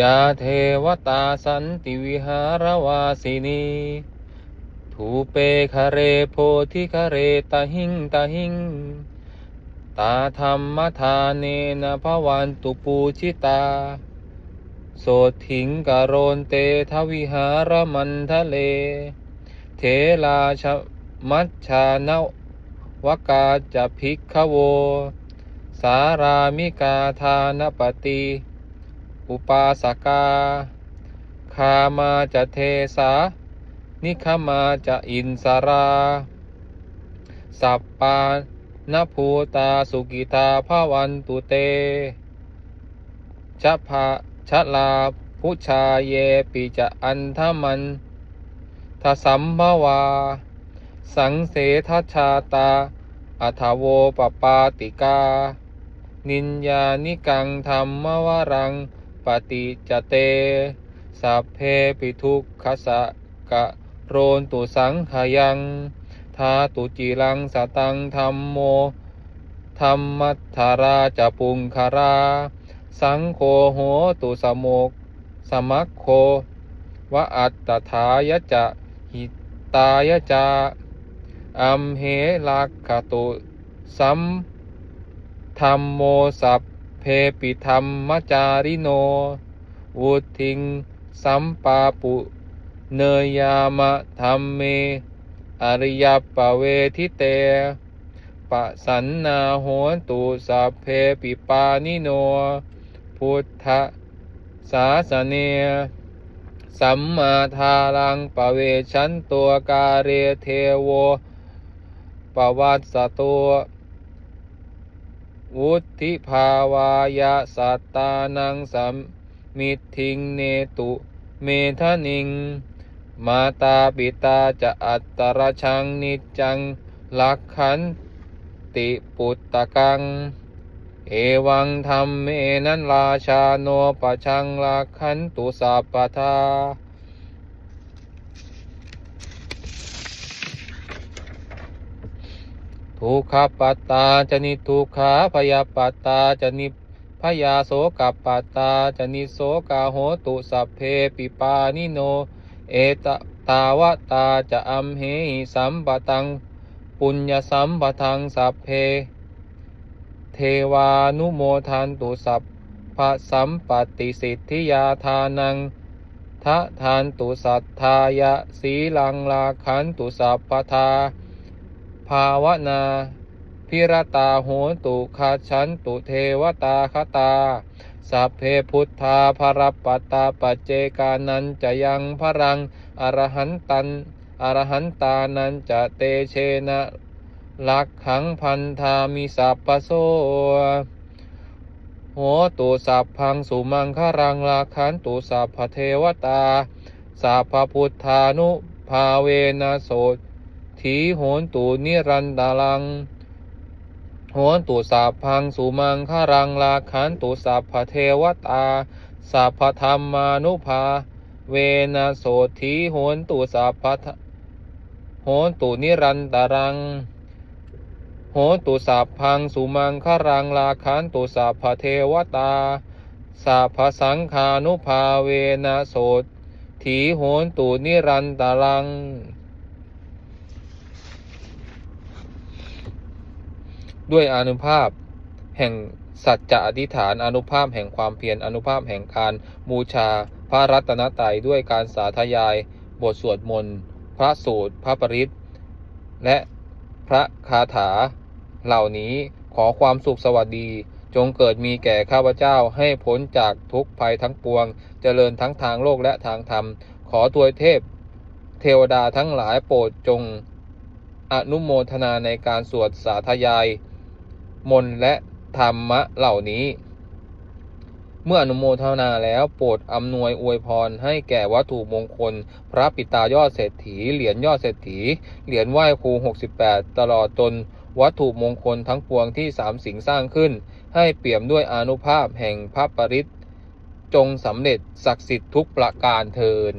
ยาเทวตาสันติวิหารวาสินีทูเปคเรโพธิคเรตะหิงตะหิง ตาธรรมทานเนนะภวันตุปูชิตา โสถิงกโรนเตทวิหารมันทะเล เทลาชมัชชานวกาจะภิกขโว สารามิกาทานปฏิ อุปาสกา คามาจะเทสา นิคมาจะอินสารา สัปปานภูตาสุกิตาภาวันตุเตชะภะชะลาพุชาเยปิจะอันทมันทสัมภวา สังเสทชชาตาอัทโวปปาติกา นินยานิกังธรรมวรัง ปฏิจเต สัพเพปิทุกขสะกะโรนตุสังขยังทาตุจิรังสตังธรรมโมธรรมัทธาราจะปุงคารา สังโฆโหตุสโมกสมัคโควะอัตตถายะจะหิตายะจะอัมเหลักขตุสัมธรรมโมสัพ เพปิธรรมจาริโน วุทิง สัมปาปุ เนยามะธรรมเม อริยปเวทิเต ปะสันนาโหนตุสัพเพปิปานิโน พุทธศาสเน สัมมาทารังปเวชันตัวกาเรเทโวปวัตสตัว วุธิภาวายะสัตตานังสัมมิทิงเนตุเมทะนิง มาตาปิตาจะอัตตรชังนิจังลักขันติปุตตะกัง เอวังธรรมเมนันราชาโนปะชังลักขันตุสัพพทา ทุกขปัตตาจะนิทุกขาพยาปัตตาจะนิพยาโสกัปัตตาจะนิโสกาโหตุสัพเพปิปานิโน เอตตาวตาจะอัมเหหิสัมปตัง ปุญญสัมปทังสัพเพ เทวานุโมทันตุสัพพะสัมปติสิทธิยาทานังทะทานตุสัทธายะสีลังลาขันตุสัพพทา ภาวนาพิรตาโหตุคาชันตุเทวตาคตา สัพเพพุทธาภรปตาปัจเจกานันจะยังพรังอรหันตันอรหันตานันจะเตเชนะลักขังพันธามิสัพปโสโหตุสัพพังสุมังคารังลาขันตุสัพพเทวตาสัพพพุทธานุภาเวนะโส ทีโหนตุนิรันดาลัง โหนตุสัพพังสุมังคารังลาขันตุสัพเทวตาสัพธรรมานุภา เวนะโสทีโหนตุสัพพะโหนตุนิรันตารังโหนตุสัพพังสุมังคารังลาขันตุสัพเทวตาสัพสังฆานุภาเวนะโสทีโหนตุนิรันตารัง ด้วยอนุภาพ แห่งสัจจะอธิษฐานอนุภาพแห่งความเพียรอนุภาพแห่งการบูชา พระรัตนตรัยด้วยการสาธยาย บทสวดมนต์พระสูตร พระปริตและพระคาถา เหล่านี้ขอความสุขสวัสดีจงเกิดมีแก่ข้าพเจ้าให้พ้นจากทุกภัยทั้งปวง เจริญทั้งทางโลกและทางธรรม ขอตัวเทพ เทวดาทั้งหลายโปรดจง อนุโมทนาในการสวดสาธยาย มนต์และธรรมะเหล่านี้ เมื่ออนุโมทนาแล้วโปรดอำนวยอวยพรให้แก่วัตถุมงคล พระปิตายอดเศรษฐี เหรียญยอดเศรษฐี เหรียญไหว้ครู 68 ตลอดจนวัตถุมงคลทั้งปวงที่สามสิงสร้างขึ้น ให้เปี่ยมด้วยอนุภาพแห่งพระปริตจงสำเร็จศักดิ์สิทธิ์ทุกประการเทิน